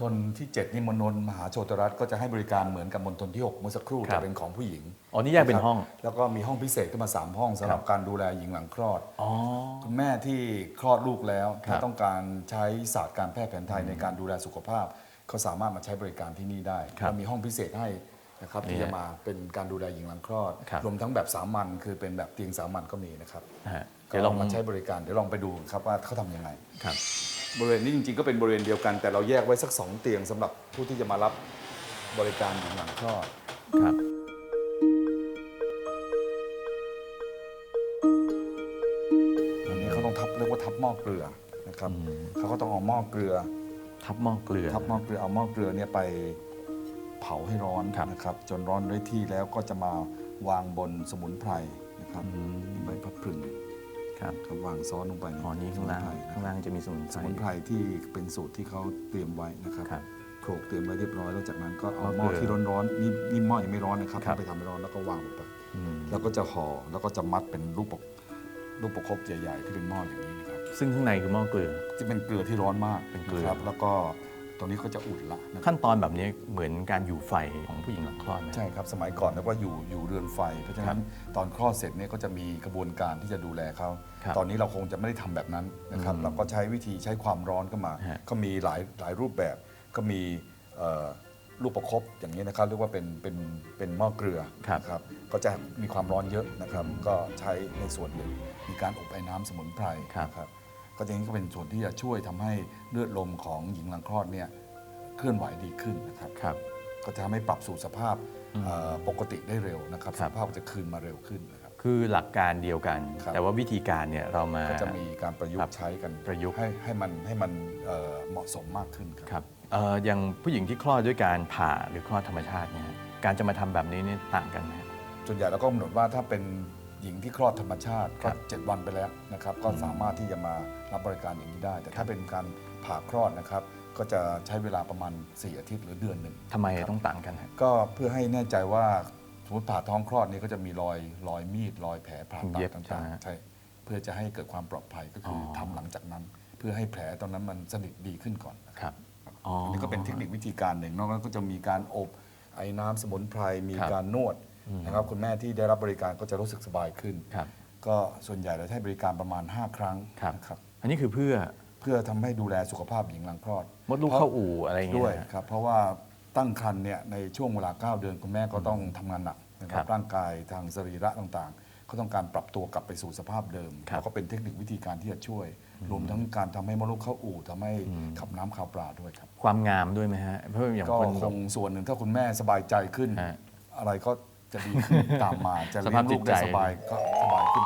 ณฑลที่ 7 นี่มณฑลมหาโชตรัฐก็จะให้บริการเหมือนกับมณฑลที่ 6 เมื่อสักครู่ครัจะบเป็นของผู้หญิงอ๋อนี่แยกเป็นห้องะครับแล้วก็มีห้องพิเศษขึ้นมา 3 ห้องสำหรับครับการดูแลหญิงหลังคลอด อ๋อ คุณแม่ที่คลอดลูกแล้วครับถ้าต้องการใช้ศาสตร์การแพทย์แผนไทยในการดูแลสุขภาพเขาสามารถมาใช้บริการที่นี่ได้ครับเรามีห้องพิเศษให้นะครับนี่ที่ฮะจะมาเป็นการดูแลหญิงหลังคลอดครับ รวมทั้งแบบสามัญคือเป็นแบบเตียงสามัญก็มีนะครับนะฮะก็เดี๋ยวลลอองงมาใช้บริการเดี๋ยวลองไปดูครับว่าเขาทำยังไง ครับ บริเวณนี้จริงๆ ก็เป็นบริเวณเดียวกัน แต่เราแยกไว้สักสองเตียงสำหรับผู้ที่จะมารับบริการหญิงหลังคลอดครับ อันนี้เขาต้องทับเรียกว่าทับหม้อเกลือนะครับเขาก็ต้องเอาหม้อเกลือ ทับหม้อเกลือ ทับหม้อเกลือเอาหม้อเกลือเนี่ยไปเผาให้ร้อนครับ นะครับ จนร้อนด้วยที่แล้วก็จะมาวางบนสมุนไพรนะครับใบพับพรึง ครับครับวางซ้อนลงไปอ๋อนี่ข้างล่างสมุนไพรข้างล่างจะมีสมุนไพสร มุนไพรที่เป็นสูตรที่เขาเตรียมไว้นะครับครับโขลกเตรียมไว้เรียบร้อยแล้วจากนั้นก็เอาหหม้ม้ออเกลือที่ร้อนๆนี่นี่หม้อยังไม่ร้อนนะครับครับ เอาไปทำให้ร้อนแล้วก็วางลงไป อืมแล้วก็จะห่อแล้วก็จะมัดเป็นรูปปกรูปประคบใหญ่ๆที่เป็นหม้ออย่างนี้นะครับซึ่งข้างในคือหม้อเกลือที่เป็นเกลือที่ร้อนมากเป็นเกลือนะครับแล้วก็ ตรงนี้ก็จะอุ่นละนะครับขั้นตอนแบบนี้เหมือนการอยู่ไฟของผู้หญิงหลังคลอดไหม ใช่ครับ สมัยก่อนแล้วก็อยู่อยู่เรือนไฟ เพราะฉะนั้นตอนคลอดเสร็จเนี่ยก็จะมีกระบวนการที่จะดูแลเขา ครับตอนนี้เราคงจะไม่ได้ทำแบบนั้นนะครับ อืมเราก็ใช้วิธีใช้ความร้อนเข้ามา ฮะ ก็มีหลายหลายรูปแบบ ก็มีเอ่อลูกประคบอย่างนี้นะครับ เรียกว่าเป็นเป็นเป็นหม้อเกลือครับนะครับก็จะมีความร้อนเยอะนะครับ ก็ใช้ในส่วนหนึ่งมีการอบไอ้น้ำสมุนไพรครับ นะครับ ก็อย่างนี้ก็เป็นส่วนที่จะช่วยทำให้เลือดลมของหญิงหลังคลอดเนี่ยเคลื่อนไหวดีขึ้นนะครับครับ ก็จะทำให้ปรับสู่สภาพเอ่อปกติได้เร็วนะครับครัสบภาพจะคืนมาเร็วขึ้นนะครับ คือหลักการเดียวกันครับแต่ว่าวิธีการเนี่ยเรามาก็จะมีการประยุกครัต์บใช้กันประยุกต์ให้ให้มันให้มันเอ่อเหมาะสมมากขึ้นครับครับเอ่ออย่างผู้หญิงที่คลอดด้วยการผ่าหรือคลอดธรรมชาติเนี่ยการจะมาทำแบบนี้นี่ต่างกันไหมส่วนใหญ่เราก็กำหนดว่าถ้าเป็น หญิงที่คลอดธรรมชาติครัก็บเจ็ดวันไปแล้วนะครับ ก็สามารถที่จะมารับบริการอย่างนี้ได้ แต่ถ้าเป็นการผ่าคลอดนะครับ ก็จะใช้เวลาประมาณ 4 อาทิตย์หรือเดือนหนึ่งทำไมต้องต่างกันฮะก็เพื่อให้แน่ใจว่าสมมติผ่าท้องคลอดนี่ก็จะมีรอยรอยมีดรอยแผลผ่าตัเย็ดบใช่ต่างไหมฮะๆใช่เพื่อจะให้เกิดความปลอดภัยก็คือออทำหลังจากนั้น เพื่อให้แผลตรงนั้นมันสนิทดีขึ้นก่อนนะครับครับอ๋ออัอันนี้ก็เป็นเทคนิควิธีการหนึ่งนอกนั้นก็จะมีการอบไอ้น้ำสมุนไพรมีครับการนวด นะครับคุณแม่ที่ได้รับบริการก็จะรู้สึกสบายขึ้น ครับ ก็ส่วนใหญ่เราให้บริการประมาณ 5 ครั้งครับ นะครับอันนี้คือเพื่อเพื่อทำให้ดูแลสุขภาพหญิงหลังคลอดมดลูกเข้าอู่อะไรอย่างเงี้ด้วยยนะฮะครับเพราะว่าตั้งครรภ์เนี่ยในช่วงเวลา 9 เดือนคุณแม่ก็ต้องทำงานหนักนะคครัรับบร่างกายทางสรีระต่างๆ ก็ต้องการปรับตัวกลับไปสู่สภาพเดิมครับ แล้วก็เป็นเทคนิควิธีการที่จะช่วย รวมทั้งการทำให้มดลูกเข้าอู่ทำให้ขับน้ำขับปลาด้วยครับ ความงามด้วยไหมฮะ เพราะอย่างก็คนคแบบ งส่วนหนึ่งถ้าคุณแม่สบายใจขึ้น ฮะ อะไรก็ จะดีขึ้นตามมาจะสเลี้ภายพงลูกจิตได้ใจสบายก็สบายขึ้น